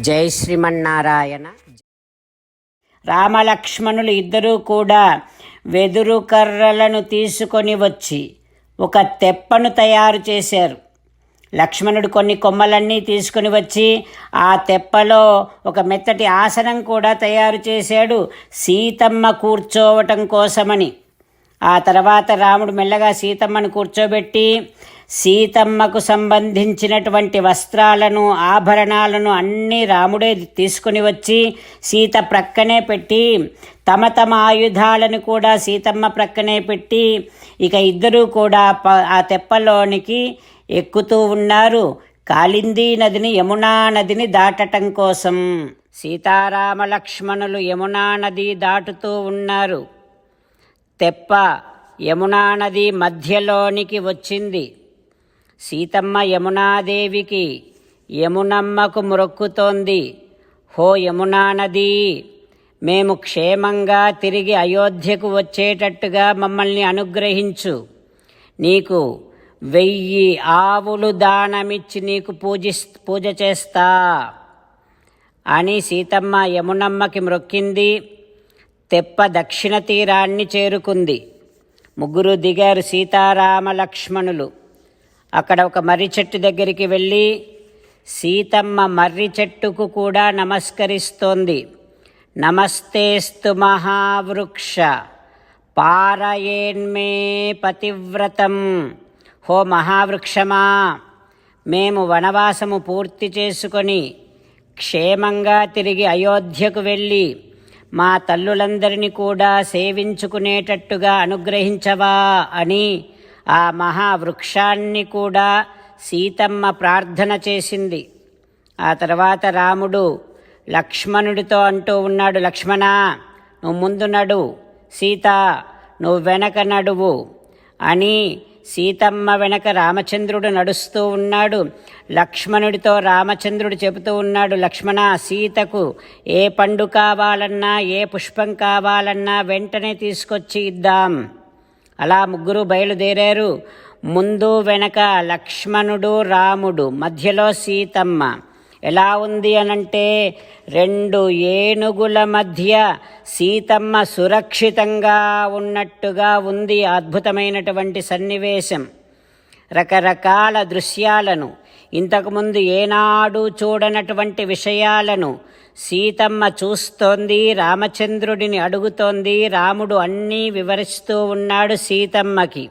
జై శ్రీమన్నారాయణ. రామలక్ష్మణులు ఇద్దరూ కూడా వెదురు కర్రలను తీసుకొని వచ్చి ఒక తెప్పను తయారు చేశారు. లక్ష్మణుడు కొన్ని కొమ్మలన్నీ తీసుకొని వచ్చి ఆ తెప్పలో ఒక మెత్తటి ఆసనం కూడా తయారు చేశాడు. సీతమ్మ కూర్చోవటం కోసమని. ఆ తర్వాత రాముడు మెల్లగా సీతమ్మను కూర్చోబెట్టి సీతమ్మకు సంబంధించినటువంటి వస్త్రాలను ఆభరణాలను అన్నీ రాముడే తీసుకుని వచ్చి సీత ప్రక్కనే పెట్టి తమ తమ ఆయుధాలను కూడా సీతమ్మ ప్రక్కనే పెట్టి ఇక ఇద్దరూ కూడా ప- ఆ తెప్పలోనికి ఎక్కుతూ ఉన్నారు. కాళిందీ నదిని యమునా నదిని దాటటం కోసం సీతారామ లక్ష్మణులు యమునా నది దాటుతూ ఉన్నారు. తెప్ప యమునా నది మధ్యలోనికి వచ్చింది. సీతమ్మ యమునాదేవికి యమునమ్మకు మొరొక్కుతోంది. హో యమునా నది మేము క్షేమంగా తిరిగి అయోధ్యకు వచ్చేటట్టుగా మమ్మల్ని అనుగ్రహించు. నీకు వెయ్యి ఆవులు దానమిచ్చి నీకు పూజి పూజ చేస్తా అని సీతమ్మ యమునమ్మకి మ్రొక్కింది. తెప్ప దక్షిణ తీరాన్ని చేరుకుంది. ముగ్గురు దిగారు సీతారామ లక్ష్మణులు అక్కడ ఒక మర్రి చెట్టు దగ్గరికి వెళ్ళి సీతమ్మ మర్రి చెట్టుకు కూడా నమస్కరిస్తోంది. నమస్తేస్తు మహావృక్ష. పారయేన్మే పతివ్రతం. హో మహావృక్షమా! మేము వనవాసము పూర్తి చేసుకొని క్షేమంగా తిరిగి అయోధ్యకు వెళ్ళి మా తల్లులందరినీ కూడా సేవించుకునేటట్టుగా అనుగ్రహించవా అని ఆ మహావృక్షాన్ని కూడా సీతమ్మ ప్రార్థన చేసింది. ఆ తర్వాత రాముడు లక్ష్మణుడితో అంటూ ఉన్నాడు లక్ష్మణ నువ్వు ముందు నడు సీత నువ్వు వెనక నడువు అని సీతమ్మ వెనక రామచంద్రుడు నడుస్తూ ఉన్నాడు. లక్ష్మణుడితో రామచంద్రుడు చెబుతూ ఉన్నాడు లక్ష్మణ సీతకు ఏ పండు కావాలన్నా ఏ పుష్పం కావాలన్నా వెంటనే తీసుకొచ్చి ఇద్దాం. అలా ముగ్గురు బయలుదేరారు. ముందు వెనక లక్ష్మణుడు రాముడు మధ్యలో సీతమ్మ. ఎలా ఉంది అనంటే రెండు ఏనుగుల మధ్య సీతమ్మ సురక్షితంగా ఉన్నట్టుగా ఉంది అద్భుతమైనటువంటి సన్నివేశం. రకరకాల దృశ్యాలను ఇంతకుముందు ఏనాడు చూడనటువంటి విషయాలను సీతమ్మ చూస్తోంది రామచంద్రుడిని అడుగుతోంది రాముడు అన్నీ వివరిస్తూ ఉన్నాడు సీతమ్మకి.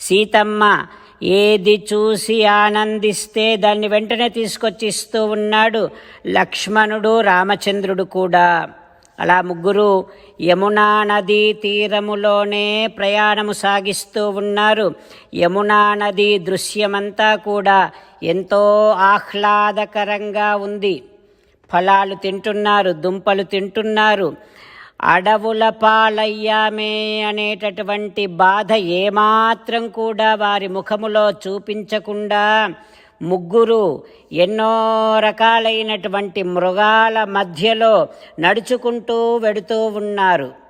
సీతమ్మ ఏది చూసి ఆనందిస్తే దాన్ని వెంటనే తీసుకొచ్చి ఇస్తూ ఉన్నాడు లక్ష్మణుడు రామచంద్రుడు కూడా. అలా ముగ్గురు యమునా నదీ తీరములోనే ప్రయాణము సాగిస్తూ ఉన్నారు. యమునా నది దృశ్యమంతా కూడా ఎంతో ఆహ్లాదకరంగా ఉంది. ఫలాలు తింటున్నారు దుంపలు తింటున్నారు. అడవుల పాలయ్యామే అనేటటువంటి బాధ ఏమాత్రం కూడా వారి ముఖములో చూపించకుండా ముగ్గురు ఎన్నో రకాలైనటువంటి మృగాల మధ్యలో నడుచుకుంటూ వెడుతూ ఉన్నారు.